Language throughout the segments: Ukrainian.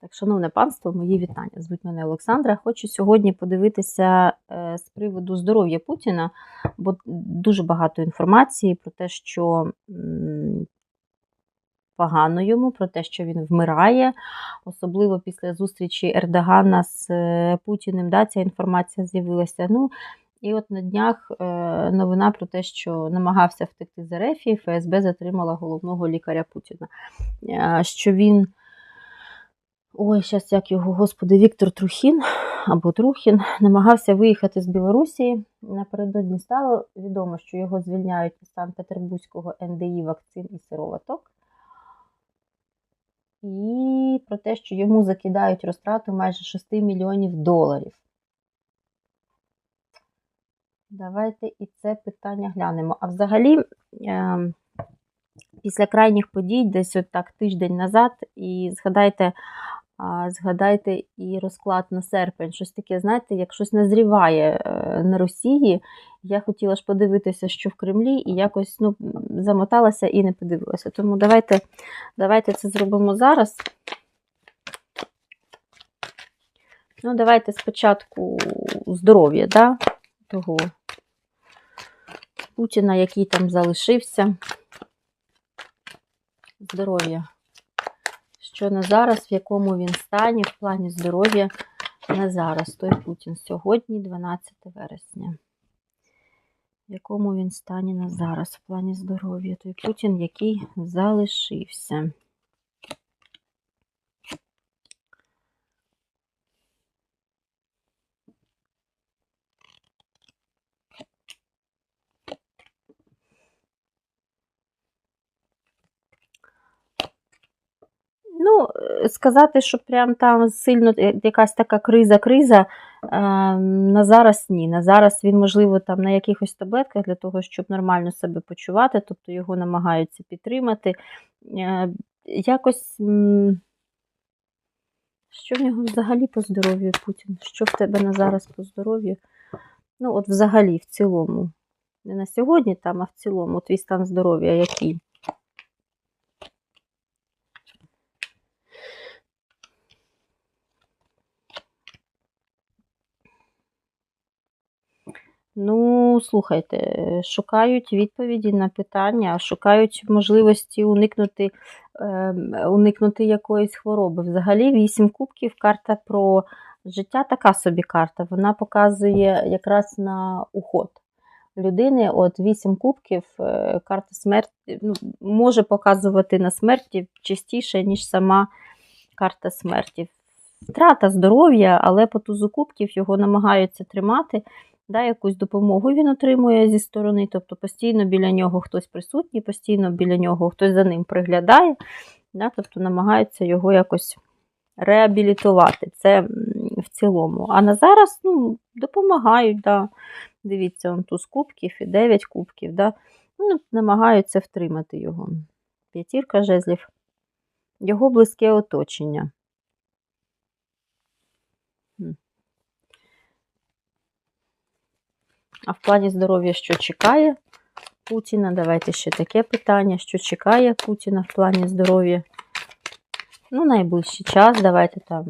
Так, шановне панство, мої вітання. Звуть мене Олександра. Хочу сьогодні подивитися е, з приводу здоров'я Путіна, бо дуже багато інформації про те, що погано йому, про те, що він вмирає, особливо після зустрічі Ердогана з е, Путіним. Да, ця інформація з'явилася. Ну, і от на днях е, новина про те, що намагався втекти з РФ, і ФСБ затримала головного лікаря Путіна. Що він. Ой, зараз як його, господи, Віктор Трухін або Трухін намагався виїхати з Білорусі. Напередодні стало відомо, що його звільняють із Санкт-Петербурзького НДІ вакцин і сироваток. І про те, що йому закидають розтрату майже 6 мільйонів доларів. Давайте і це питання глянемо. А взагалі, е, після крайніх подій, десь от так тиждень назад, і згадайте, згадайте і розклад на серпень. Щось таке, знаєте, як щось назріває е, на Росії. Я хотіла ж подивитися, що в Кремлі, і якось ну, замоталася і не подивилася. Тому давайте, давайте це зробимо зараз. Ну, давайте спочатку здоров'я, да, того Путіна, який там залишився. Здоров'я. Що на зараз, в якому він стані, в плані здоров'я на зараз. Той Путін сьогодні, 12 вересня. В якому він стані на зараз, в плані здоров'я. Той Путін, який залишився. Ну, е, сказати, що прям там сильно е, якась така криза-криза, е, на зараз ні. На зараз він, можливо, там на якихось таблетках для того, щоб нормально себе почувати, тобто його намагаються підтримати. Якось. Що в нього взагалі по здоров'ю, Путін? Що в тебе на зараз по здоров'ю? Ну, от взагалі, в цілому. Не на сьогодні там, а в цілому, твій стан здоров'я який? Ну, слухайте, шукають відповіді на питання, шукають можливості уникнути, е, уникнути якоїсь хвороби. Взагалі, вісім кубків карта про життя така собі карта. Вона показує якраз на уход людини. От вісім кубків, е, карта смерті ну, може показувати на смерті частіше, ніж сама карта смерті. Втрата здоров'я, але по тузу кубків його намагаються тримати да, якусь допомогу він отримує зі сторони, тобто постійно біля нього хтось присутній, постійно біля нього хтось за ним приглядає, да, тобто намагаються його якось реабілітувати. Це в цілому. А на зараз ну, допомагають. Да. Дивіться, он туз кубків і 9 кубків. Да. Ну, намагаються втримати його. П'ятірка жезлів. Його близьке оточення. А в плані здоров'я, що чекає Путіна? Давайте ще таке питання, що чекає Путіна в плані здоров'я. Ну, найближчий час, давайте там,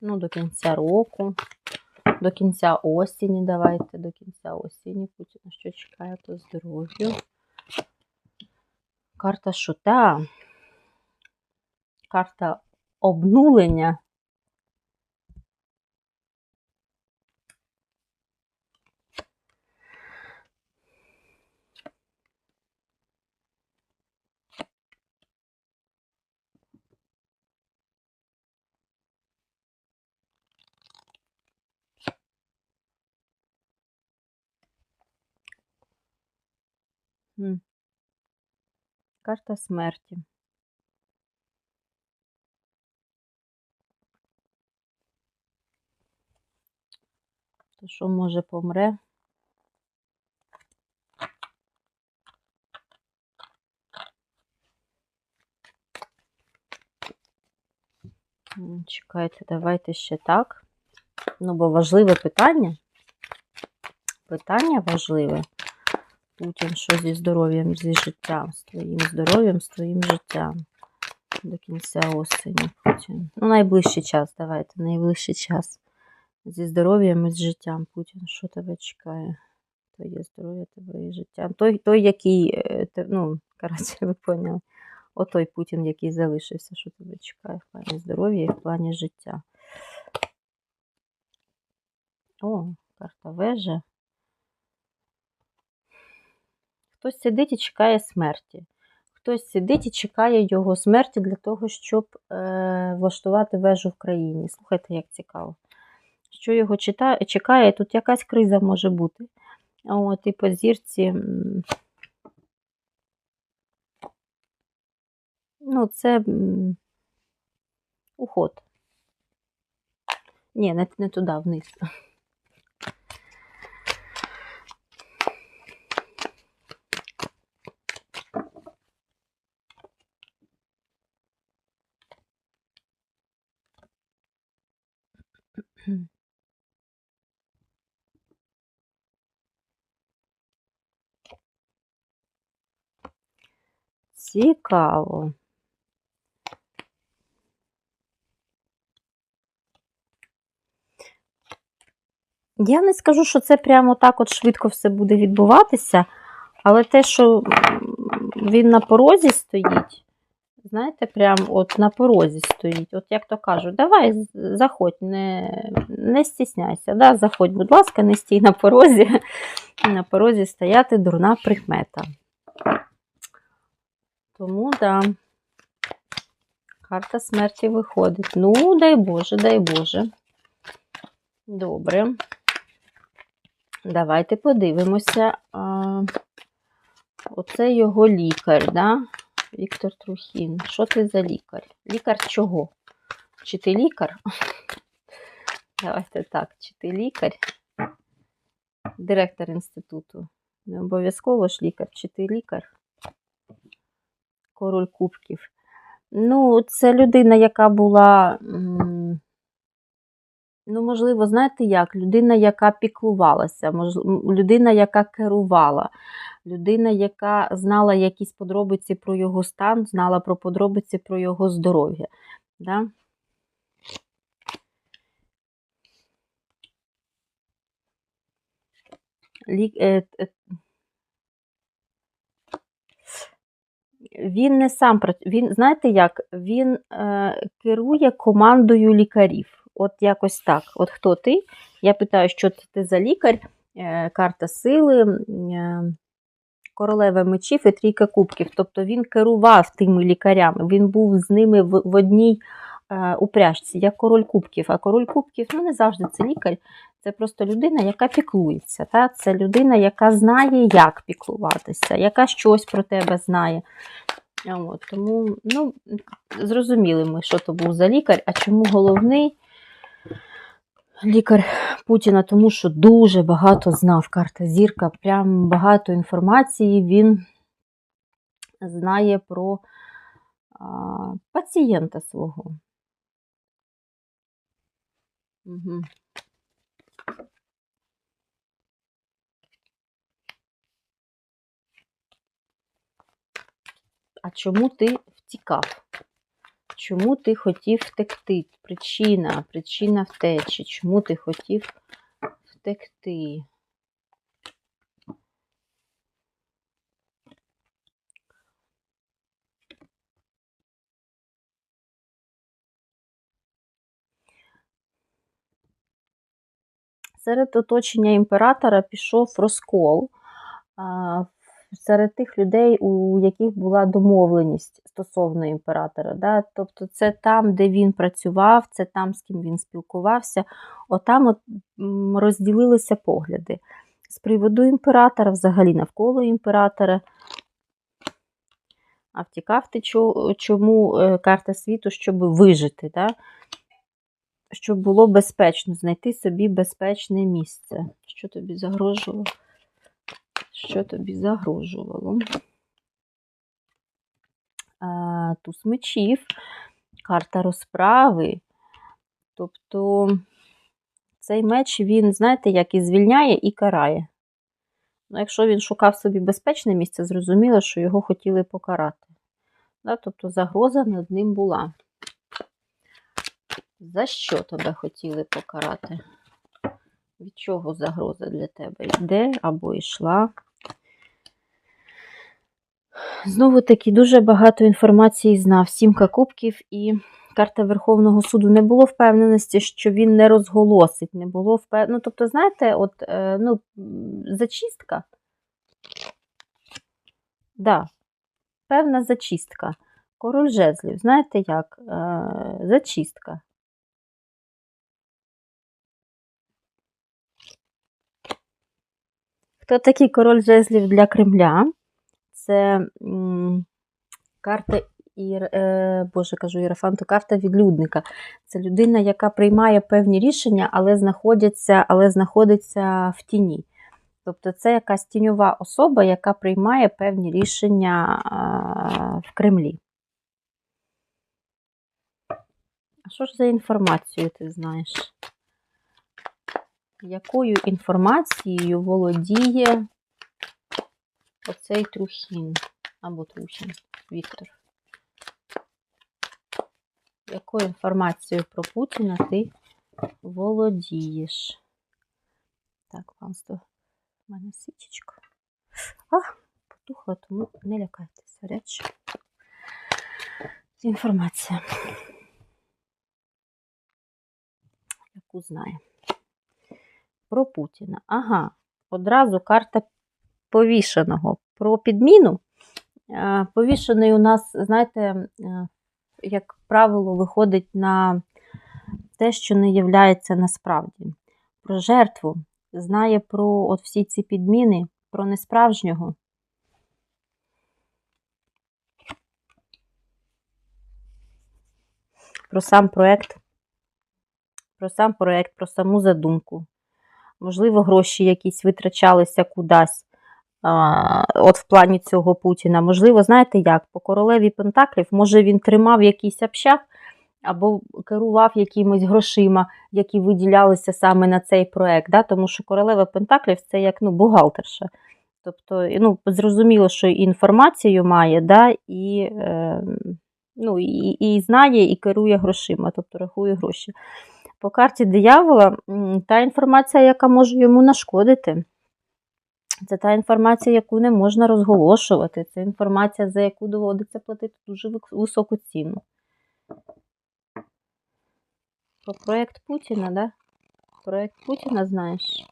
ну, до кінця року, до кінця осені, давайте, до кінця осені Путіна, що чекає по здоров'ю. Карта шута. Карта обнулення. М. Карта смерті. То що може помре? Чекайте, давайте ще так. Ну, бо важливе питання. Питання важливе. Путін, що зі здоров'ям, зі життям, з твоїм здоров'ям, з твоїм життям. до кінця осені Путін. Ну, найближчий час, давайте, найближчий час. Зі здоров'ям і з життям Путін. Що тебе чекає? Твоє здоров'я, твоє життя. Той, той який, е, ну, коротше, ви поняли. Отой Путін, який залишився, що тебе чекає в плані здоров'я і в плані життя. О, карта вежа. Хтось сидить і чекає смерті. Хтось сидить і чекає його смерті для того, щоб е, влаштувати вежу в країні. Слухайте, як цікаво. Що його чекає, тут якась криза може бути. От, і по зірці. Ну, це уход. Ні, не, не туди, вниз. Цікаво. Я не скажу, що це прямо так от швидко все буде відбуватися, але те, що він на порозі стоїть, знаєте, прям от на порозі стоїть. От як то кажуть, давай заходь, не, не стісняйся. Да? Заходь, будь ласка, не стій на порозі. На порозі стояти дурна прикмета. Тому, да. Карта смерті виходить. Ну, дай Боже, дай Боже. Добре. Давайте подивимося. Оце його лікар, да? Віктор Трухін. Що ти за лікар? Лікар чого? Чи ти лікар? Давайте так, чи ти лікар? Директор інституту. Не обов'язково ж лікар, чи ти лікар? Король кубків. Ну, це людина, яка була. Ну, можливо, знаєте як? Людина, яка піклувалася, людина, яка керувала, людина, яка знала якісь подробиці про його стан, знала про подробиці про його здоров'я. Да? Лі... е, е, Він не сам він, знаєте як? Він е, керує командою лікарів. От якось так. От хто ти? Я питаю, що ти за лікар? Е, карта сили, е, королева мечів і трійка кубків. Тобто він керував тими лікарями, він був з ними в, в одній е, упряжці, як король кубків. А король кубків ну, не завжди це лікар, це просто людина, яка піклується. Та? Це людина, яка знає, як піклуватися, яка щось про тебе знає. От, тому ну, зрозуміли ми, що то був за лікар, а чому головний лікар Путіна, тому що дуже багато знав карта Зірка, прям багато інформації він знає про а, пацієнта свого. Угу. А чому ти втікав? Чому ти хотів втекти? Причина, причина втечі. Чому ти хотів втекти? Серед оточення імператора пішов розкол. Серед тих людей, у яких була домовленість стосовно імператора. Да? Тобто це там, де він працював, це там, з ким він спілкувався, отам от розділилися погляди. З приводу імператора, взагалі навколо імператора. А втікав ти чому е, карта світу, щоб вижити, да? щоб було безпечно, знайти собі безпечне місце. Що тобі загрожувало? Що тобі загрожувало? Туз мечів, карта розправи. Тобто цей меч, він, знаєте, як і звільняє, і карає. Ну, якщо він шукав собі безпечне місце, зрозуміло, що його хотіли покарати. Да? Тобто загроза над ним була. За що тебе хотіли покарати? Від чого загроза для тебе йде або йшла? Знову таки, дуже багато інформації знав. Сімка кубків і карта Верховного суду. Не було впевненості, що він не розголосить. Не було впев... Ну, тобто, знаєте, от, е, ну, зачистка. Да, певна зачистка. Король жезлів, знаєте як? Е, зачистка. Хто такий король жезлів для Кремля? Це карта Ір, е, Боже кажу, Єрофанту, карта відлюдника. Це людина, яка приймає певні рішення, але знаходиться, але знаходиться в тіні. Тобто це якась тіньова особа, яка приймає певні рішення в Кремлі. А що ж за інформацію ти знаєш? Якою інформацією володіє оцей Трухін або Трухін Віктор? Якою інформацією про Путіна ти володієш? Так, панство, в мене свічечка. А, потухла, тому не лякайтеся, речі. Інформація. Яку знає. Про Путіна. Ага, одразу карта повішеного. Про підміну. Е, Повішений у нас, знаєте, е, як правило, виходить на те, що не являється насправді. Про жертву знає про от всі ці підміни, про несправжнього. Про сам проект, про сам проект, про саму задумку. Можливо, гроші якісь витрачалися кудись. От в плані цього Путіна. Можливо, знаєте як? По королеві Пентаклів, може, він тримав якийсь общак або керував якимись грошима, які виділялися саме на цей проект. Да? Тому що королева Пентаклів це як ну, бухгалтерша. Тобто, ну, зрозуміло, що інформацію має, да? і, е, ну, і, і знає, і керує грошима, тобто рахує гроші. По карті диявола та інформація, яка може йому нашкодити. Це та інформація, яку не можна розголошувати. Це інформація, за яку доводиться платити дуже високу ціну. Про проєкт Путіна, да? Проєкт Путіна знаєш?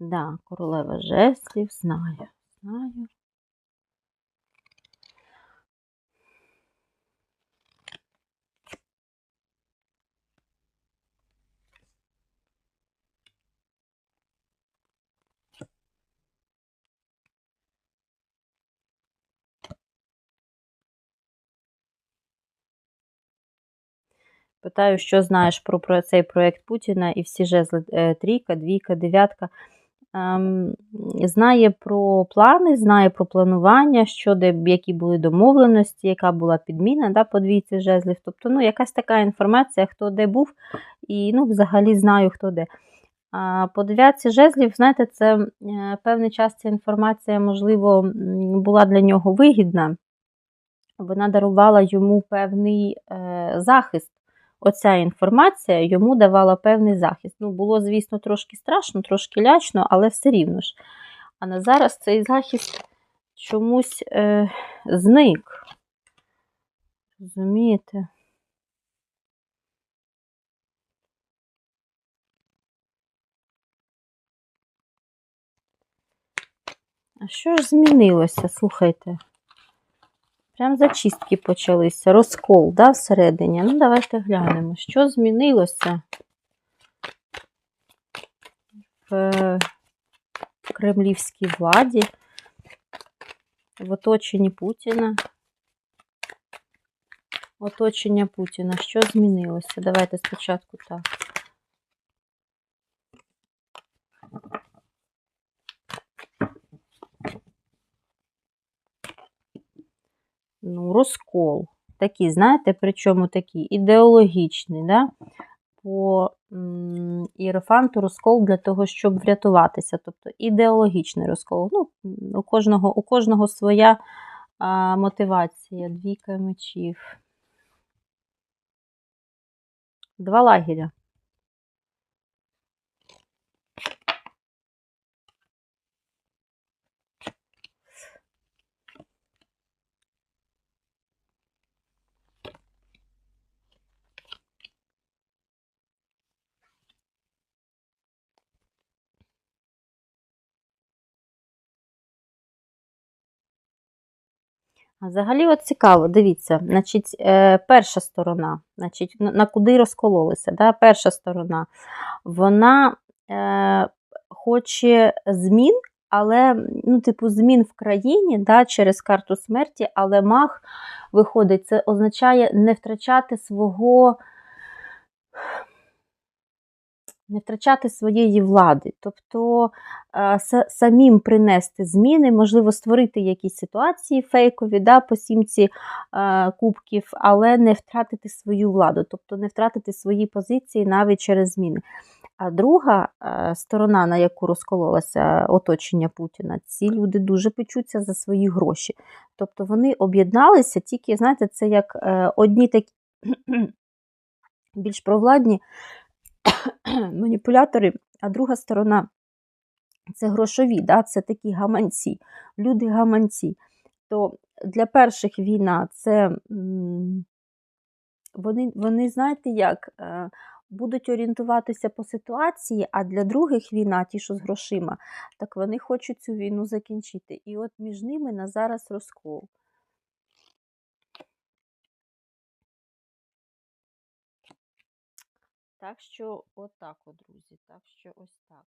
Да, королева жеслів, знаю. Знаю. Питаю, що знаєш про, про цей проєкт Путіна і всі жезли е, трійка, двійка, дев'ятка. Ем, знає про плани, знає про планування, що де, які були домовленості, яка була підміна да, по двійці жезлів. Тобто, ну, якась така інформація, хто де був, і ну, взагалі знаю, хто де. А по дев'ятці жезлів, знаєте, це е, певний час ця інформація, можливо, була для нього вигідна. Вона дарувала йому певний е, захист оця інформація йому давала певний захист. Ну, було, звісно, трошки страшно, трошки лячно, але все рівно ж. А на зараз цей захист чомусь е, зник. Розумієте? А що ж змінилося? Слухайте. Прям зачистки почалися. Розкол, да, всередині. Ну, давайте глянемо, що змінилося в кремлівській владі, в оточенні Путіна. Оточення Путіна. Що змінилося? Давайте спочатку так. Ну, розкол. Такий, знаєте, причому такий ідеологічний, да? по іерофанту розкол для того, щоб врятуватися. Тобто ідеологічний розкол. Ну, у, кожного, у кожного своя а, мотивація, двійка мечів. Два лагеря. Взагалі, от цікаво, дивіться, значить, е, перша сторона, значить, на, куди розкололися. Да? Перша сторона, вона е, хоче змін, але, ну, типу, змін в країні да, через карту смерті, але маг виходить, це означає не втрачати свого. Не втрачати своєї влади, тобто е, самим принести зміни, можливо, створити якісь ситуації фейкові да, по сімці е, кубків, але не втратити свою владу, тобто не втратити свої позиції навіть через зміни. А друга е, сторона, на яку розкололося оточення Путіна, ці люди дуже печуться за свої гроші. Тобто вони об'єдналися, тільки, знаєте, це як одні такі більш провладні маніпулятори, а друга сторона це грошові, да? це такі гаманці, люди гаманці. То для перших війна це вони, вони знаєте як, е, будуть орієнтуватися по ситуації, а для других війна, ті, що з грошима, так вони хочуть цю війну закінчити. І от між ними на зараз розкол. Так що, отак, от, друзі, так що ось так.